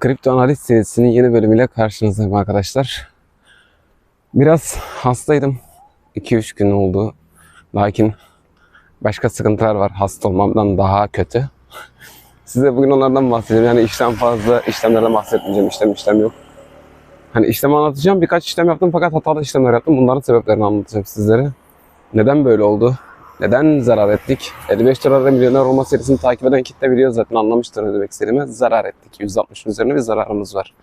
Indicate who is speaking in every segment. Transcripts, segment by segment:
Speaker 1: Kripto Analiz serisinin yeni bölümüyle karşınızdayım arkadaşlar. Biraz hastaydım. 2-3 gün oldu. Lakin başka sıkıntılar var. Hasta olmamdan daha kötü. Size bugün onlardan bahsedeceğim. Yani işlem fazla, işlemlerden bahsetmeyeceğim. İşlem işlem yok. Hani işlemi anlatacağım. Birkaç işlem yaptım fakat hatalı işlemler yaptım. Bunların sebeplerini anlatacağım sizlere. Neden böyle oldu? Neden zarar ettik? 55 lirada milyoner olma serisini takip eden kitle biliyor zaten anlamıştır ne demek istediğimi. Zarar ettik. 160'ın üzerine bir zararımız var.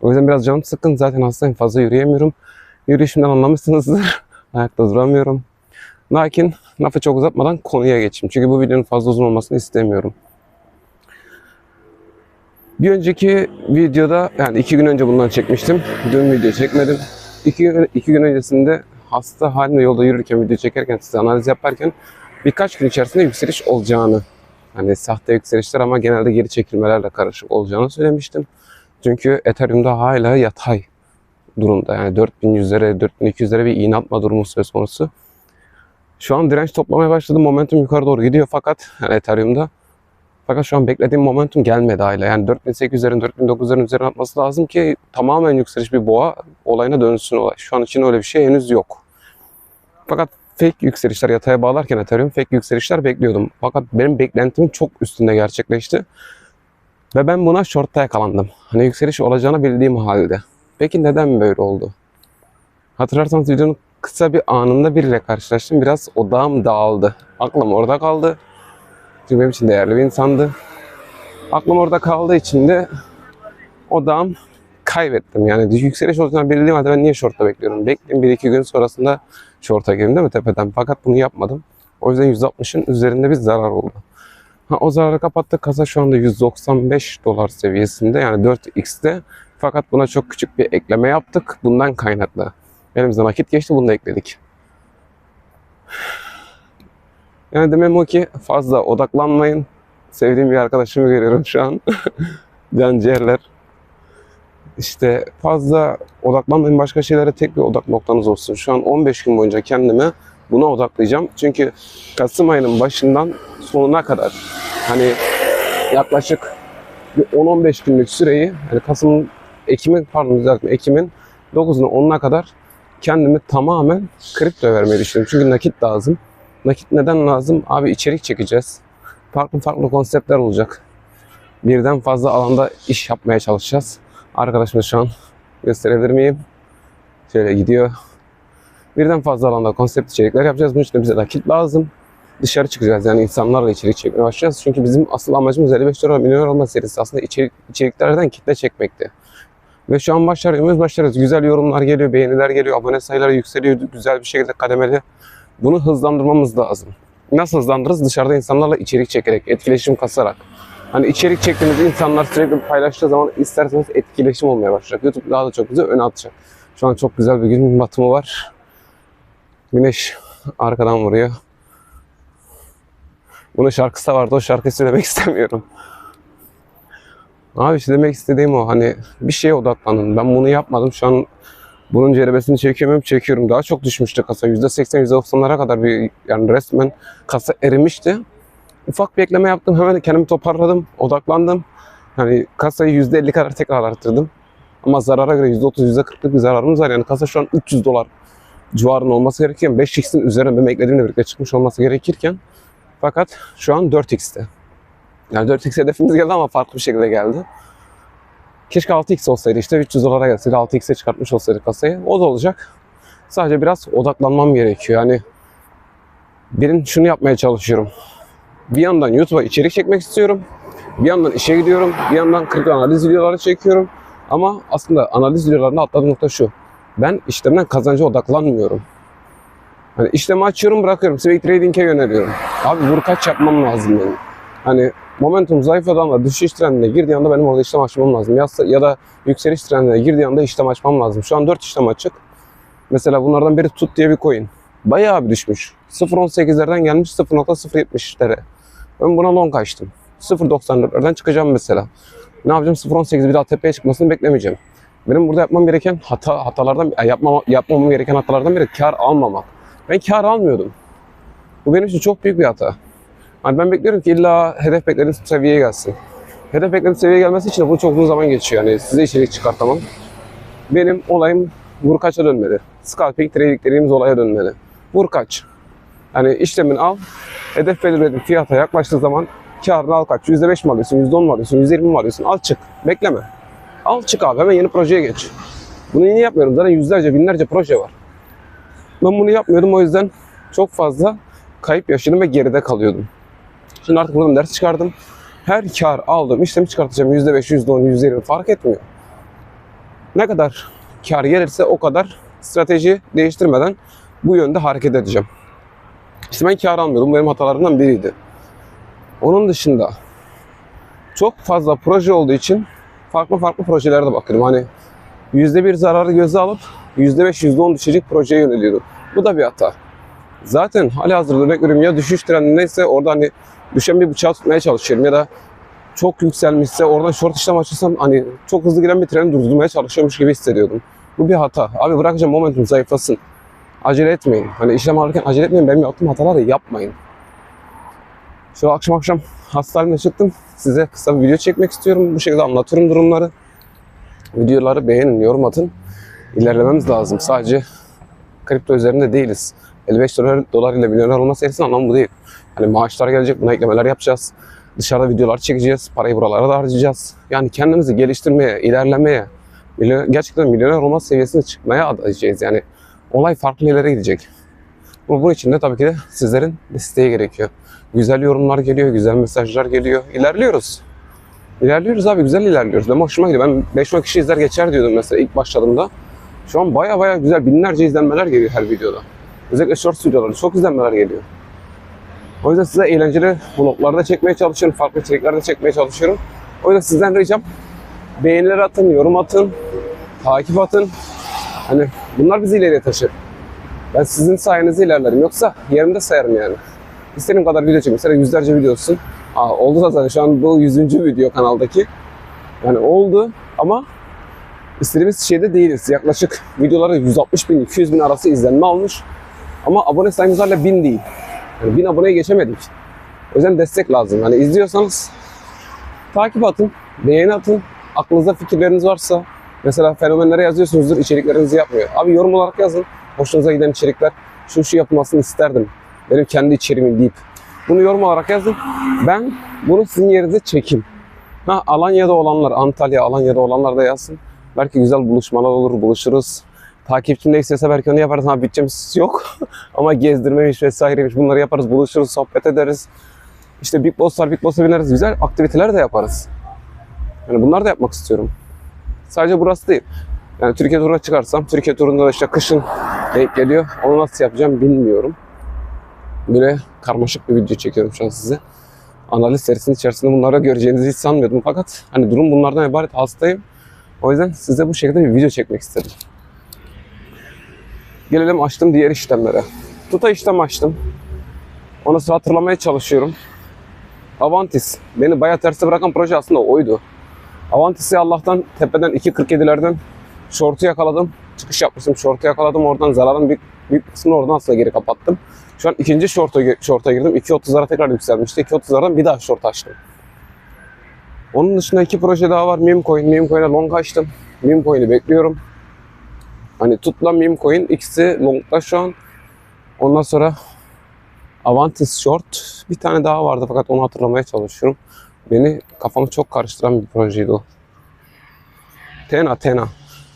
Speaker 1: O yüzden biraz canım sıkkın. Zaten hastayım. Fazla yürüyemiyorum. Yürüyüşümden anlamışsınızdır. Ayakta duramıyorum. Lakin lafı çok uzatmadan konuya geçeyim. Çünkü bu videonun fazla uzun olmasını istemiyorum. Bir önceki videoda yani iki gün önce bundan çekmiştim. Dün video çekmedim. İki, iki gün öncesinde hasta halimle yolda yürürken video çekerken size analiz yaparken birkaç gün içerisinde yükseliş olacağını hani sahte yükselişler ama genelde geri çekilmelerle karışık olacağını söylemiştim. Çünkü Ethereum'da hala yatay durumda. Yani 4100'lere 4200'lere bir iğne atma durumu söz konusu. Şu an direnç toplamaya başladı. Momentum yukarı doğru gidiyor fakat yani Ethereum'da fakat şu an beklediğim momentum gelmedi hala. Yani 4800'lerin 4900'lerin üzerine atması lazım ki tamamen yükseliş bir boğa olayına dönsün. Şu an için öyle bir şey henüz yok. Fakat fake yükselişler yataya bağlarken Ethereum fake yükselişler bekliyordum. Fakat benim beklentimin çok üstünde gerçekleşti. Ve ben buna short'ta yakalandım. Hani yükseliş olacağını bildiğim halde. Peki neden böyle oldu? Hatırlarsanız videonun kısa bir anında biriyle karşılaştım. Biraz odağım dağıldı. Aklım orada kaldı. Çünkü benim için değerli bir insandı. Aklım orada kaldığı için de odağım kaybettim. Yani yükseliş olacağını bildiğim halde ben niye short'ta bekliyorum? Bekleyeyim bir iki gün sonrasında short'a gireyim değil mi tepeden? Fakat bunu yapmadım. O yüzden 160'ın üzerinde bir zarar oldu. Ha, o zararı kapattık. Kasa şu anda 195 dolar seviyesinde yani 4x'te. Fakat buna çok küçük bir ekleme yaptık. Bundan kaynaklı. Elimizden nakit geçti bunu da ekledik. Yani demem o ki fazla odaklanmayın. Sevdiğim bir arkadaşımı görüyorum şu an. Can ciğerler. İşte fazla odaklanmayın başka şeylere tek bir odak noktanız olsun. Şu an 15 gün boyunca kendime buna odaklayacağım. Çünkü Kasım ayının başından sonuna kadar hani yaklaşık bir 10-15 günlük süreyi hani Kasım'ın Ekim'in pardon düzeltme Ekim'in 9'una 10'una kadar kendimi tamamen kripto vermeyi düşünüyorum. Çünkü nakit lazım. Nakit neden lazım? Abi içerik çekeceğiz. Farklı farklı konseptler olacak. Birden fazla alanda iş yapmaya çalışacağız. Arkadaşımız şu an gösterebilir miyim? Şöyle gidiyor. Birden fazla alanda konsept içerikler yapacağız. Bunun için de bize nakit lazım. Dışarı çıkacağız yani insanlarla içerik çekmeye başlayacağız. Çünkü bizim asıl amacımız 55 lira milyoner olma serisi aslında içerik, içeriklerden kitle çekmekti. Ve şu an başarıyoruz, başarıyoruz. Güzel yorumlar geliyor, beğeniler geliyor, abone sayıları yükseliyor. Güzel bir şekilde kademeli. Bunu hızlandırmamız lazım. Nasıl hızlandırırız? Dışarıda insanlarla içerik çekerek, etkileşim kasarak. Hani içerik çektiğimiz insanlar sürekli paylaştığı zaman isterseniz etkileşim olmaya başlayacak. YouTube daha da çok bize öne atacak. Şu an çok güzel bir gün batımı var. Güneş arkadan vuruyor. Bunun şarkısı da vardı. O şarkıyı söylemek istemiyorum. Abi işte demek istediğim o. Hani bir şeye odaklanın. Ben bunu yapmadım. Şu an bunun cerebesini çekiyor muyum? Çekiyorum. Daha çok düşmüştü kasa. %80, %90'lara kadar bir yani resmen kasa erimişti. Ufak bir ekleme yaptım. Hemen kendimi toparladım. Odaklandım. Hani kasayı %50 kadar tekrar arttırdım. Ama zarara göre %30, %40'lık bir zararımız var. Yani kasa şu an 300 dolar civarında olması gerekirken 5x'in üzerine benim eklediğimle birlikte çıkmış olması gerekirken fakat şu an 4x'te. Yani 4x hedefimiz geldi ama farklı bir şekilde geldi. Keşke 6x olsaydı işte 300 dolara gelseydi 6x'e çıkartmış olsaydı kasayı. O da olacak. Sadece biraz odaklanmam gerekiyor. Yani benim şunu yapmaya çalışıyorum. Bir yandan YouTube'a içerik çekmek istiyorum. Bir yandan işe gidiyorum. Bir yandan kripto analiz videoları çekiyorum. Ama aslında analiz videolarında atladığım nokta şu. Ben işlemden kazanca odaklanmıyorum. Hani işlemi açıyorum bırakıyorum. Swing trading'e yöneliyorum. Abi vur kaç yapmam lazım benim. Hani momentum zayıfladı ama düşüş trendine girdiği anda benim orada işlem açmam lazım. Ya, ya da yükseliş trendine girdiği anda işlem açmam lazım. Şu an 4 işlem açık. Mesela bunlardan biri tut diye bir coin. Bayağı bir düşmüş. 0.18'lerden gelmiş 0.070'lere. Ben buna long açtım. 0.94'lerden çıkacağım mesela. Ne yapacağım? 0.18 bir daha tepeye çıkmasını beklemeyeceğim. Benim burada yapmam gereken hata hatalardan yapmam, yapmamam gereken hatalardan biri kar almamak. Ben kar almıyordum. Bu benim için çok büyük bir hata. Hani ben bekliyorum ki illa hedef beklediğim seviyeye gelsin. Hedef beklenti seviyeye gelmesi için de bu çok uzun zaman geçiyor. Yani size içerik çıkartamam. Benim olayım vurkaça dönmeli. Scalping trading dediğimiz olaya dönmeli. Vurkaç. Yani işlemini al. Hedef belirlediğin fiyata yaklaştığı zaman karını al kaç. %5 mi alıyorsun, %10 mu alıyorsun, %20 mi alıyorsun? Al çık. Bekleme. Al çık abi. Hemen yeni projeye geç. Bunu yeni yapmıyorum. Zaten yüzlerce, binlerce proje var. Ben bunu yapmıyordum. O yüzden çok fazla kayıp yaşadım ve geride kalıyordum. Şimdi artık buradan ders çıkardım. Her kar aldığım işlemi çıkartacağım. %5, %10, %20 fark etmiyor. Ne kadar kar gelirse o kadar strateji değiştirmeden bu yönde hareket edeceğim. İşte ben kar almıyordum. Benim hatalarımdan biriydi. Onun dışında çok fazla proje olduğu için farklı farklı projelere de bakıyorum. Hani %1 zararı göze alıp %5, %10 düşecek projeye yöneliyordum. Bu da bir hata. Zaten hali hazırda örnek veriyorum ya düşüş trendindeyse orada hani düşen bir bıçağı tutmaya çalışıyorum ya da çok yükselmişse oradan short işlem açırsam hani çok hızlı giren bir trendi durdurmaya çalışıyormuş gibi hissediyordum. Bu bir hata. Abi bırakacağım momentum zayıflasın. Acele etmeyin. Hani işlem alırken acele etmeyin. Benim yaptığım hataları yapmayın. Şu akşam akşam hasta halimle çıktım. Size kısa bir video çekmek istiyorum. Bu şekilde anlatıyorum durumları. Videoları beğenin, yorum atın. İlerlememiz lazım. Sadece kripto üzerinde değiliz. 55 dolar, dolar ile milyoner olma serisinin anlamı bu değil. Hani maaşlar gelecek, buna eklemeler yapacağız. Dışarıda videolar çekeceğiz, parayı buralara da harcayacağız. Yani kendimizi geliştirmeye, ilerlemeye, milyoner, gerçekten milyoner olma seviyesine çıkmaya adayacağız. Yani olay farklı yerlere gidecek. Ama bunun için de tabii ki de sizlerin desteği gerekiyor. Güzel yorumlar geliyor, güzel mesajlar geliyor. İlerliyoruz. İlerliyoruz abi, güzel ilerliyoruz. Benim hoşuma gidiyor. Ben 5-10 kişi izler geçer diyordum mesela ilk başladığımda. Şu an baya baya güzel binlerce izlenmeler geliyor her videoda. Özellikle short videolarda çok izlenmeler geliyor. O yüzden size eğlenceli vloglarda çekmeye çalışıyorum. Farklı içeriklerde çekmeye çalışıyorum. O yüzden sizden ricam beğeniler atın, yorum atın, takip atın. Hani bunlar bizi ileriye taşır. Ben sizin sayenizde ilerlerim. Yoksa yerimde sayarım yani. İstediğim kadar video çekeyim. Mesela yüzlerce video olsun. Aa, oldu zaten şu an bu 100. video kanaldaki. Yani oldu ama istediğimiz şeyde değiliz. Yaklaşık videoları 160 bin, 200 bin arası izlenme almış. Ama abone sayımız hala 1000 değil. Yani 1000 aboneye geçemedik. O yüzden destek lazım. Hani izliyorsanız takip atın, beğeni atın. Aklınızda fikirleriniz varsa mesela fenomenlere yazıyorsunuzdur, içeriklerinizi yapmıyor. Abi yorum olarak yazın. Hoşunuza giden içerikler. Şu şu yapılmasını isterdim. Benim kendi içeriğim deyip. Bunu yorum olarak yazın. Ben bunu sizin yerinize çekeyim. Ha, Alanya'da olanlar, Antalya, Alanya'da olanlar da yazsın. Belki güzel buluşmalar olur, buluşuruz. Takipçim ne istiyorsa belki onu yaparız. Ha bütçemiz yok. Ama gezdirmemiş vesaireymiş. Bunları yaparız, buluşuruz, sohbet ederiz. İşte Big Boss var, Big Boss'a bineriz. Güzel aktiviteler de yaparız. Yani bunları da yapmak istiyorum. Sadece burası değil. Yani Türkiye turuna çıkarsam, Türkiye turunda da işte kışın denk geliyor. Onu nasıl yapacağım bilmiyorum. Böyle karmaşık bir video çekiyorum şu an size. Analiz serisinin içerisinde bunları göreceğinizi hiç sanmıyordum. Fakat hani durum bunlardan ibaret hastayım. O yüzden size bu şekilde bir video çekmek istedim. Gelelim açtım diğer işlemlere. Tuta işlem açtım. Onu sıra hatırlamaya çalışıyorum. Avantis. Beni bayağı terste bırakan proje aslında oydu. Avantis'i Allah'tan tepeden 2.47'lerden short'u yakaladım. Çıkış yapmıştım. Short'u yakaladım. Oradan zararın büyük, büyük kısmını oradan aslında geri kapattım. Şu an ikinci short'a, short'a girdim. 2.30'lara tekrar yükselmişti. 2.30'lardan bir daha short açtım. Onun dışında iki proje daha var. Meme Coin. Meme Coin'e long açtım. Meme Coin'i bekliyorum. Hani tutla Meme Coin. ikisi long'da şu an. Ondan sonra Avantis Short. Bir tane daha vardı fakat onu hatırlamaya çalışıyorum. Beni kafamı çok karıştıran bir projeydi o. Tena Tena.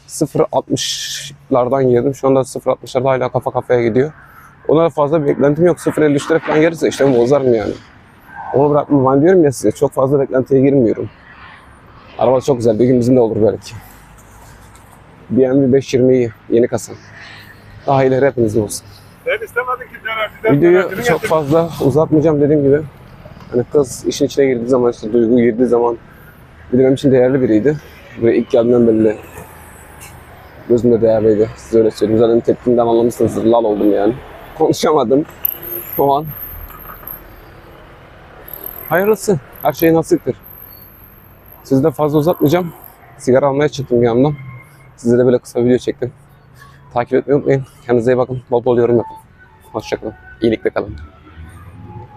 Speaker 1: 0.60'lardan girdim. Şu anda 0.60'larda hala kafa kafaya gidiyor. Ona da fazla beklentim yok. 0.53'lere falan gelirse işlemi bozarım yani. Onu bırakmam. Ben diyorum ya size çok fazla beklentiye girmiyorum. Araba çok güzel. Bir gün bizim de olur belki. BMW 520'yi yeni kasa. Daha ileri hepinizde olsun.
Speaker 2: Sen istemedin ki döner.
Speaker 1: Videoyu çok fazla uzatmayacağım dediğim gibi. Hani kız işin içine girdiği zaman, işte duygu girdiği zaman bir de benim için değerli biriydi. Buraya ilk geldiğimden belli gözümde değerliydi. Size öyle söyleyeyim. Zaten tepkimden anlamışsınızdır. Lal oldum yani. Konuşamadım o an. Hayırlısı. Her şey nasiptir. Sizi de fazla uzatmayacağım. Sigara almaya çıktım yandan. Size de böyle kısa video çektim. Takip etmeyi unutmayın. Kendinize iyi bakın. Bol bol yorum yapın. Hoşçakalın. İyilikle kalın.